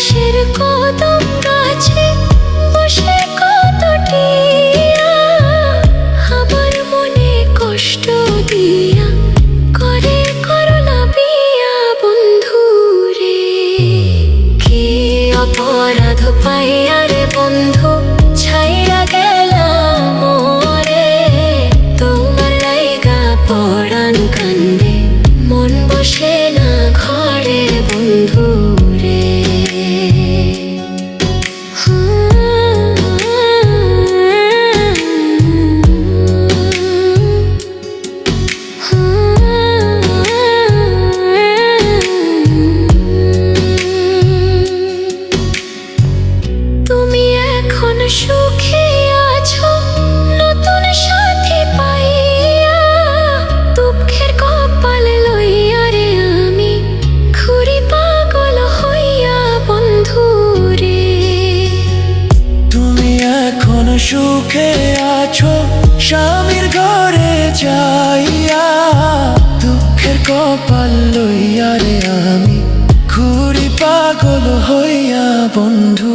পাশের কদম গাছে বসে কত টিয়া আমার মনে কষ্ট দিয়া করে করলা বিয়া বন্ধু রে কি অপরাধ পাইয়া রে বন্ধু ছাইরা গেলাম মোরে তোমার লাইগা পড়ান কান্দে, মন বসে সুখে আছো স্বামীর ঘরে যাইয়া দুঃখের কপাল লইয়া রে আমি ঘুরি পাগল হইয়া বন্ধু